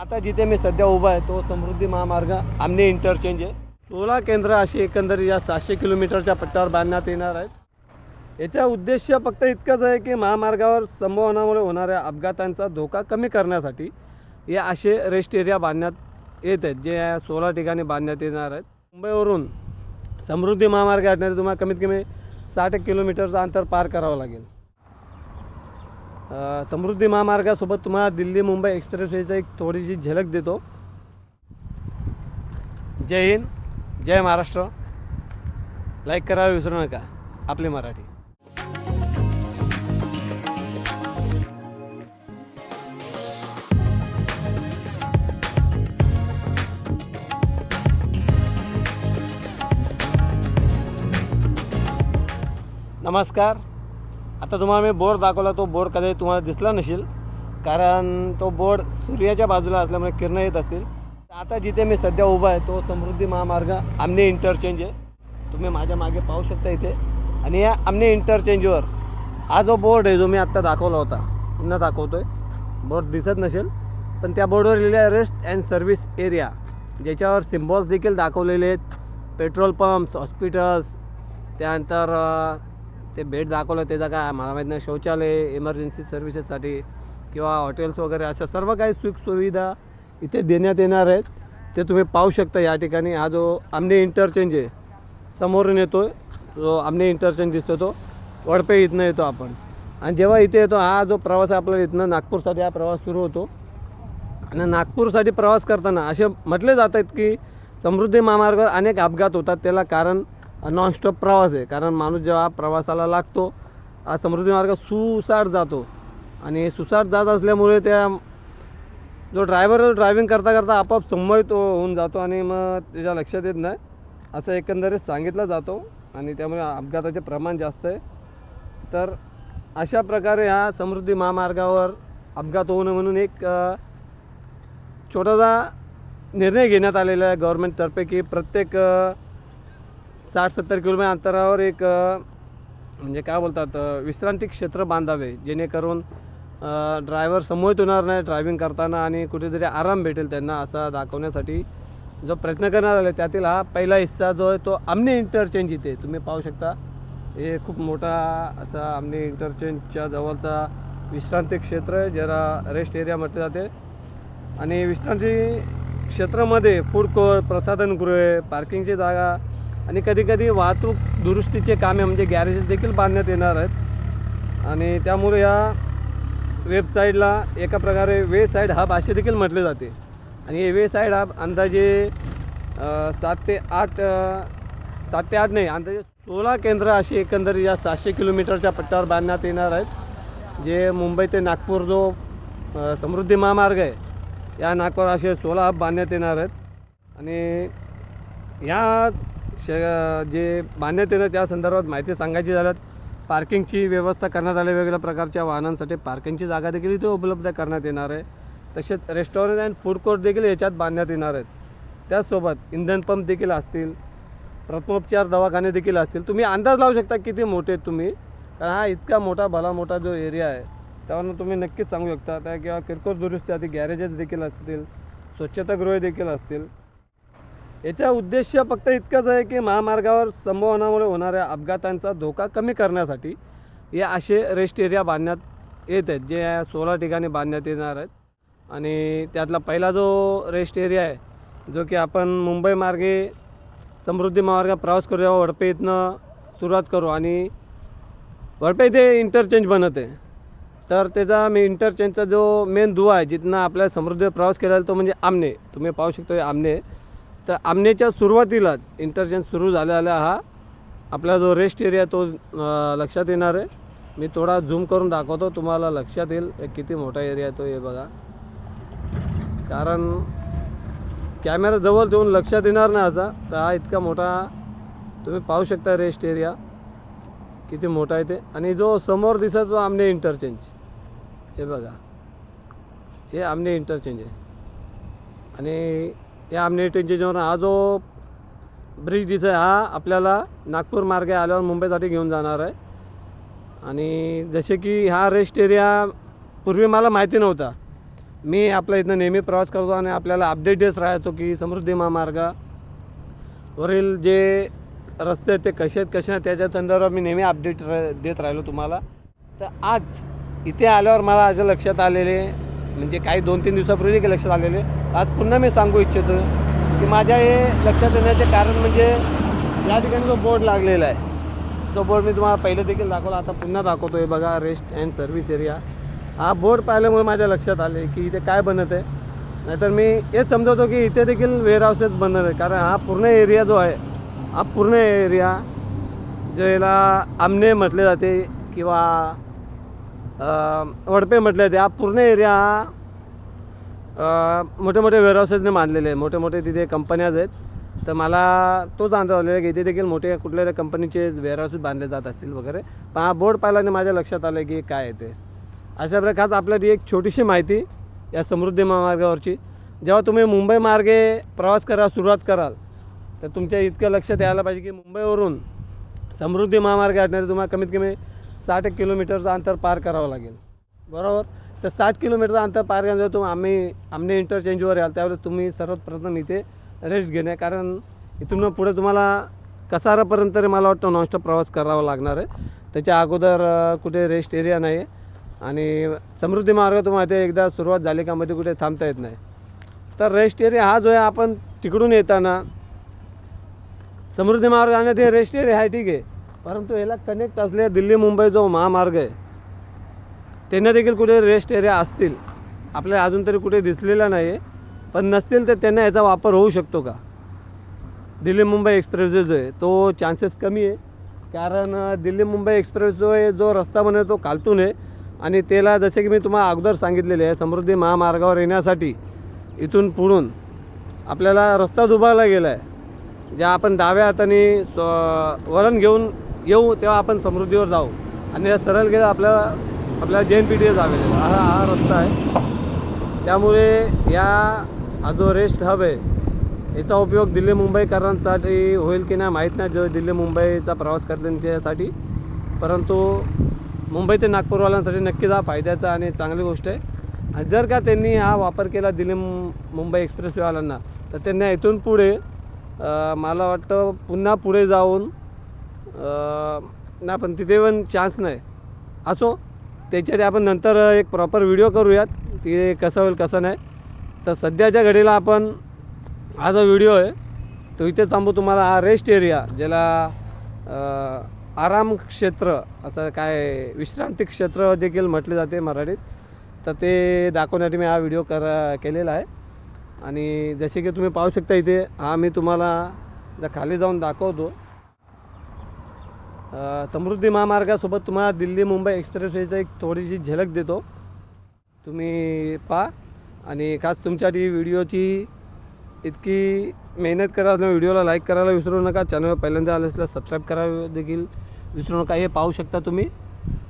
आता जिथे मी सध्या उभा आहे तो समृद्धी महामार्ग आमने इंटरचेंज आहे. सोळा केंद्र अशी एकंदरीत या सातशे किलोमीटरच्या पट्ट्यावर बांधण्यात येणार आहेत. याचा उद्देश फक्त इतकंच आहे की महामार्गावर संभावनामुळे होणाऱ्या अपघातांचा धोका कमी करण्यासाठी या असे रेस्ट एरिया बांधण्यात येत आहेत जे या सोळा ठिकाणी बांधण्यात येणार आहेत. मुंबईवरून समृद्धी महामार्ग आणण्यासाठी तुम्हाला कमीत कमी साठ किलोमीटरचं अंतर पार करावं लागेल. समृद्धी महामार्गासोबत तुम्हाला दिल्ली मुंबई एक्सप्रेसवेचा एक थोडीशी झलक देतो. जय हिंद जय महाराष्ट्र. लाईक करायला विसरू नका. आपली मराठी. नमस्कार. आता तुम्हाला मी बोर्ड दाखवला तो बोर्ड कदाचित तुम्हाला दिसला नसेल. कारण तो बोर्ड सूर्याच्या बाजूला असल्यामुळे किरणं येत असतील. आता जिथे मी सध्या उभा आहे तो समृद्धी महामार्ग आमने इंटरचेंज आहे. तुम्ही माझ्या मागे पाहू शकता इथे. आणि या आमने इंटरचेंजवर हा जो बोर्ड आहे जो मी आत्ता दाखवला होता पुन्हा दाखवतो आहे बोर्ड दिसत नसेल पण त्या बोर्डवर लिहिलं रेस्ट अँड सर्व्हिस एरिया ज्याच्यावर सिम्बॉल्स देखील दाखवलेले आहेत. पेट्रोल पंप्स हॉस्पिटल्स त्यानंतर ते भेट दाखवलं त्याचा काय मला माहीत नाही शौचालय इमर्जन्सी सर्व्हिसेससाठी किंवा हॉटेल्स वगैरे अशा सर्व काही सुखसुविधा इथे देण्यात येणार आहेत. ते तुम्ही पाहू शकता या ठिकाणी. हा जो आमने इंटरचेंज आहे समोरून येतो जो आमने इंटरचेंज दिसतो तो वडपे इथनं येतो आपण. आणि जेव्हा इथे येतो हा जो प्रवास आहे आपला इथनं नागपूरसाठी हा प्रवास सुरू होतो. आणि नागपूरसाठी प्रवास करताना असे म्हटले जातात की समृद्धी महामार्गावर अनेक अपघात होतात. त्याला कारण नॉनस्टॉप प्रवास आहे. कारण माणूस जेव्हा प्रवासाला लागतो हा समृद्धी मार्ग सुसाट जातो. आणि सुसाट जात असल्यामुळे त्या जो ड्रायव्हर ड्रायव्हिंग करता करता आपोआप संमय तो हो- होऊन जातो आणि मग त्याच्या लक्षात येत नाही. असं एकंदरीत सांगितलं जातो आणि त्यामुळे अपघाताचे प्रमाण जास्त आहे. तर अशा प्रकारे हा समृद्धी महामार्गावर अपघात होऊ नये म्हणून एक छोटासा निर्णय घेण्यात आलेला आहे गव्हर्मेंटतर्फे की प्रत्येक साठ सत्तर किलोमीटर अंतरावर एक म्हणजे काय बोलतात विश्रांती क्षेत्र बांधावे जेणेकरून ड्रायव्हर समोर होणार नाही ड्रायव्हिंग करताना आणि कुठेतरी आराम भेटेल त्यांना असा दाखवण्यासाठी जो प्रयत्न करणार आला त्यातील हा पहिला हिस्सा जो आहे तो आमने इंटरचेंज इथे. तुम्ही पाहू शकता हे खूप मोठा असा आमने इंटरचेंजच्या जवळचा विश्रांती क्षेत्र आहे ज्याला रेस्ट एरिया म्हटले जाते. आणि विश्रांती क्षेत्रामध्ये फूड कोर्ट प्रसाधनगृहे पार्किंगची जागा आणि कधीकधी वाहतूक दुरुस्तीचे कामे म्हणजे गॅरेजेस देखील बांधण्यात येणार आहेत. आणि त्यामुळे या वेबसाईटला एका प्रकारे वे साईड हब असे देखील म्हटले जाते. आणि हे वे साईड हब अंदाजे सात ते आठ सात ते आठ नाही अंदाजे सोळा केंद्र अशी एकंदरीत या सातशे किलोमीटरच्या पट्ट्यावर बांधण्यात येणार आहेत. जे मुंबई ते नागपूर जो समृद्धी महामार्ग आहे या नागपूर असे सोळा हब बांधण्यात येणार आहेत. आणि या श जे बांधण्यात येणार त्या संदर्भात माहिती सांगायची झाल्यात. पार्किंगची व्यवस्था करण्यात आली वेगवेगळ्या प्रकारच्या वाहनांसाठी पार्किंगची जागा देखील इथे उपलब्ध करण्यात येणार आहे. तसेच रेस्टॉरंट अँड फूड कोर्ट देखील याच्यात बांधण्यात येणार आहेत. त्याचसोबत इंधन पंप देखील असतील प्रथमोपचार दवाखाने देखील असतील. तुम्ही अंदाज लावू शकता किती मोठे आहेत तुम्ही. कारण हा इतका मोठा भला मोठा जो एरिया आहे त्यावरून तुम्ही नक्कीच सांगू शकता. त्या किंवा किरकोळ दुरुस्ती आधी गॅरेजेस देखील असतील स्वच्छतागृहे देखील असतील. याचा उद्देश फक्त इतकंच आहे की महामार्गावर संभावनामुळे होणाऱ्या अपघातांचा धोका कमी करण्यासाठी हे असे रेस्ट एरिया बांधण्यात येत आहेत जे सोळा ठिकाणी बांधण्यात येणार आहेत. आणि त्यातला पहिला जो रेस्ट एरिया आहे जो की आपण मुंबई मार्गे समृद्धी महामार्ग प्रवास करू वडपे इथनं सुरुवात करू आणि वडपे इथे इंटरचेंज बनत आहे. तर त्याचा मी इंटरचेंजचा जो मेन दुवा आहे जिथनं आपल्या समृद्धी प्रवास केला तो म्हणजे आमने. तुम्ही पाहू शकतो हे आमने. तर आमनेच्या सुरुवातीलाच इंटरचेंज सुरू झालेला हा आपला जो रेस्ट एरिया तो लक्षात येणार आहे. मी थोडा झूम करून दाखवतो तुम्हाला लक्षात येईल किती मोठा एरिया आहे तो हे बघा. कारण कॅमेरा जवळ ठेवून लक्षात येणार नाही असा तर हा इतका मोठा तुम्ही पाहू शकता रेस्ट एरिया किती मोठा आहे ते. आणि जो समोर दिसतो तो आमने इंटरचेंज हे बघा. हे आमने इंटरचेंज आहे. आणि या आमने इंटरचेंजवर हा जो ब्रिज दिसत हा आपल्याला नागपूर मार्गे आल्यावर मुंबईसाठी घेऊन जाणार आहे. आणि जसे की हा रेस्ट एरिया पूर्वी मला माहिती नव्हता. मी आपल्या इथनं नेहमी प्रवास करतो आणि आपल्याला अपडेट देत राहतो की समृद्धी महामार्गावरील जे रस्ते आहेत ते कसे आहेत कसे नाही त्याच्या संदर्भात मी नेहमी अपडेट र देत राहिलो तुम्हाला. तर आज इथे आल्यावर मला असं लक्षात आलेले म्हणजे काही दोन तीन दिवसापूर्वी देखील लक्षात आलेले. आज पुन्हा मी सांगू इच्छितो की माझ्या हे लक्षात येण्याचे कारण म्हणजे या ठिकाणी जो बोर्ड लागलेला आहे तो बोर्ड मी तुम्हाला पहिले देखील दाखवला आता पुन्हा दाखवतो आहे बघा रेस्ट अँड सर्व्हिस एरिया हा बोर्ड पाहिल्यामुळे माझ्या लक्षात आले की इथे काय बनत आहे. नाहीतर मी हेच समजवतो की इथे देखील वेअरहाऊसेस बनत आहे. कारण हा पूर्ण एरिया जो आहे हा पूर्ण एरिया ज्याला आमने म्हटले जाते किंवा वडपे म्हटले ते हा पूर्ण एरिया हा मोठे मोठे वेअरहाऊसेसने बांधलेले आहे मोठे मोठे तिथे कंपन्याज आहेत. तर मला तोच अंदाज आलेला आहे की इथे देखील मोठे कुठल्या कंपनीचे वेअरहाऊसेस बांधले जात असतील वगैरे. पण हा बोर्ड पाहिल्याने माझ्या लक्षात आलं की काय आहे ते. अशा प्रकारच आपल्याला एक छोटीशी माहिती या समृद्धी महामार्गावरची. जेव्हा तुम्ही मुंबई मार्गे प्रवास करा सुरुवात कराल तर तुमच्या इतकं लक्षात यायला पाहिजे की मुंबईवरून समृद्धी महामार्ग गाठण्यासाठी तुम्हाला कमीत कमी साठ एक किलोमीटरचं अंतर पार करावं लागेल. बरोबर? तर साठ किलोमीटरचं अंतर पार केल्यानंतर तुम्ही आम्ही आमने इंटरचेंजवर याल त्यावेळेस तुम्ही सर्वात प्रथम इथे रेस्ट घेणे. कारण इथून पुढे तुम्हाला कसारापर्यंत तरी मला वाटतं नॉनस्टॉप प्रवास करावा लागणार आहे. त्याच्या अगोदर कुठे रेस्ट एरिया नाही आहे आणि समृद्धी मार्ग तुम्हाला ते एकदा सुरुवात झाली का मध्ये कुठे थांबता येत नाही. तर रेस्ट एरिया हा जो आहे आपण तिकडून येताना समृद्धी मार्ग आणि ते रेस्ट एरिया आहे ठीक आहे. परंतु याला कनेक्ट असलेला दिल्ली मुंबई जो महामार्ग आहे त्यांना देखील कुठे रेस्ट एरिया असतील आपल्याला अजून तरी कुठे दिसलेला नाही आहे पण नसतील तर त्यांना याचा वापर होऊ शकतो का? दिल्ली मुंबई एक्सप्रेस जो आहे तो चान्सेस कमी आहे. कारण दिल्ली मुंबई एक्सप्रेस जो आहे जो रस्ता म्हणे तो खालतून आहे. आणि त्याला जसे की मी तुम्हाला अगोदर सांगितलेले आहे समृद्धी महामार्गावर येण्यासाठी इथून पुढून आपल्याला रस्ता दुभावला गेला आहे ज्या आपण डाव्या हाताने स्व- वळण घेऊन येऊ तेव्हा आपण समृद्धीवर जाऊ. आणि या सरळ गेलं आपल्याला आपल्याला जे एन पी टी जावे हा हा रस्ता आहे. त्यामुळे या हा जो रेस्ट हब आहे याचा उपयोग दिल्ली मुंबईकरांसाठी होईल की नाही माहीत नाही. जो दिल्ली मुंबईचा प्रवास करण्यासाठी परंतु मुंबई ते नागपूरवाल्यांसाठी नक्कीच हा फायद्याचा आणि चांगली गोष्ट आहे. आणि जर का त्यांनी हा वापर केला दिल्ली मुंबई एक्सप्रेसवेवाल्यांना तर त्यांना इथून पुढे मला वाटतं पुन्हा पुढे जाऊन नाही पण तिथे पण चान्स नाही. असो त्याच्यासाठी आपण नंतर एक प्रॉपर व्हिडिओ करूयात. ते कसं होईल कसं नाही. तर सध्याच्या घडीला आपण हा जो व्हिडिओ आहे तो इथे थांबू तुम्हाला. हा रेस्ट एरिया ज्याला आराम क्षेत्र असं काय विश्रांती क्षेत्र देखील म्हटले जाते मराठीत. तर ते दाखवण्यासाठी मी हा व्हिडिओ कर केलेला आहे. आणि जसे की तुम्ही पाहू शकता इथे हा मी तुम्हाला जर खाली जाऊन दाखवतो समृद्धी महामार्गासोबत तुम्हाला दिल्ली मुंबई एक्सप्रेसवेचा एक थोडीशी झलक देतो. तुम्ही पहा आणि खास तुमच्यासाठी व्हिडिओची इतकी मेहनत करा व्हिडिओला लाईक करायला विसरू नका. चॅनल पहिल्यांदा आलं असल्यास सबस्क्राईब करायला देखील विसरू नका. हे पाहू शकता तुम्ही.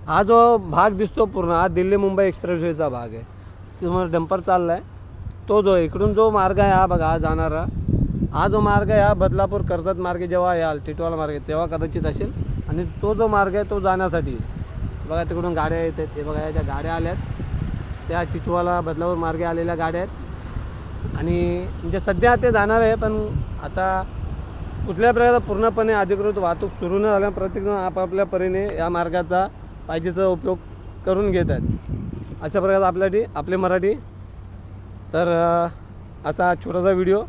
हा जो भाग दिसतो पूर्ण हा दिल्ली मुंबई एक्सप्रेसवेचा भाग आहे. तुम्हाला डंपर चालला आहे तो जो इकडून जो मार्ग आहे हा बघा हा जाणारा. हा जो मार्ग आहे हा बदलापूर कर्जत मार्गे जेव्हा याल टिटवाला मार्ग आहे, तेव्हा कदाचित असेल. आणि तो जो मार्ग आहे तो जाण्यासाठी. बघा तिकडून गाड्या येत आहेत. ते बघा या ज्या गाड्या आल्यात त्या चिचवाला बदलावर मार्गे आलेल्या गाड्या आहेत. आणि म्हणजे सध्या ते जाणार आहे पण आता कुठल्या प्रकारचा पूर्णपणे अधिकृत वाहतूक सुरू न झाल्या प्रत्येकजण आपापल्या परीने या मार्गाचा पाहिजेचा उपयोग करून घेत आहेत. अशा प्रकारे आपल्यासाठी आपले मराठी. तर असा छोटासा व्हिडिओ.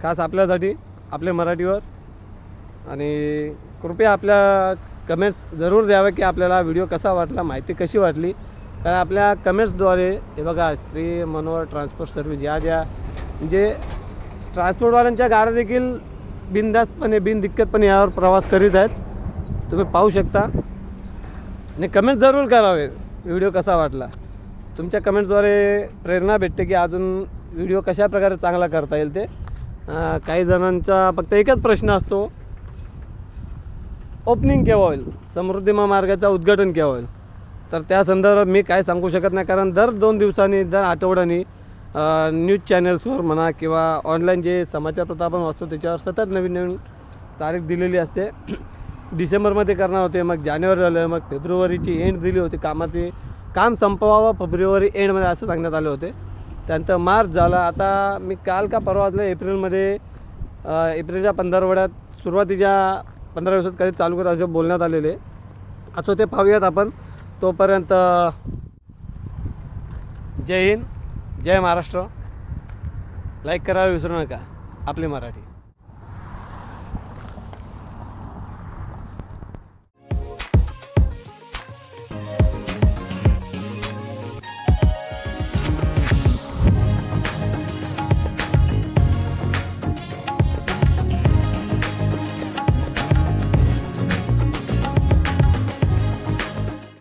खास आपल्यासाठी आपल्या मराठीवर. आणि कृपया आपल्या कमेंट्स जरूर द्यावे की आपल्याला व्हिडिओ कसा वाटला माहिती कशी वाटली? कारण आपल्या कमेंट्सद्वारे हे बघा श्री मनोहर ट्रान्सपोर्ट सर्व्हिस या ज्या म्हणजे ट्रान्सपोर्टवाल्यांच्या गाड्या देखील बिनधास्तपणे बिनदिक्कतपणे यावर प्रवास करीत आहेत. तुम्ही पाहू शकता. आणि कमेंट जरूर करावे व्हिडिओ कसा वाटला. तुमच्या कमेंट्सद्वारे प्रेरणा भेटते की अजून व्हिडिओ कशा प्रकारे चांगला करता येईल ते. काही जणांचा फक्त एकच प्रश्न असतो ओपनिंग केव्हा होईल? समृद्धी महामार्गाचं उद्घाटन केव्हा होईल? तर त्या संदर्भात मी काय सांगू शकत नाही कारण दर दोन दिवसांनी दर आठवड्यानी न्यूज चॅनल्सवर म्हणा किंवा ऑनलाईन जे समाचारपत्र आपण वाचतो त्याच्यावर सतत नवीन नवीन तारीख दिलेली असते. डिसेंबरमध्ये करणार होते मग जानेवारी झालं मग फेब्रुवारीची एंड दिली होती कामाची काम संपवावं फेब्रुवारी एंडमध्ये असं सांगण्यात आले होते. त्यानंतर मार्च झाला आता मी काल का परवा वाचलं एप्रिलमध्ये एप्रिलच्या पंधरवड्यात सुरुवातीच्या पंधरा दिवसात कधी चालू करा असे बोलण्यात आलेले. असं ते पाहूयात आपण. तोपर्यंत जय हिंद जय महाराष्ट्र. लाईक करायला विसरू नका. आपली मराठी.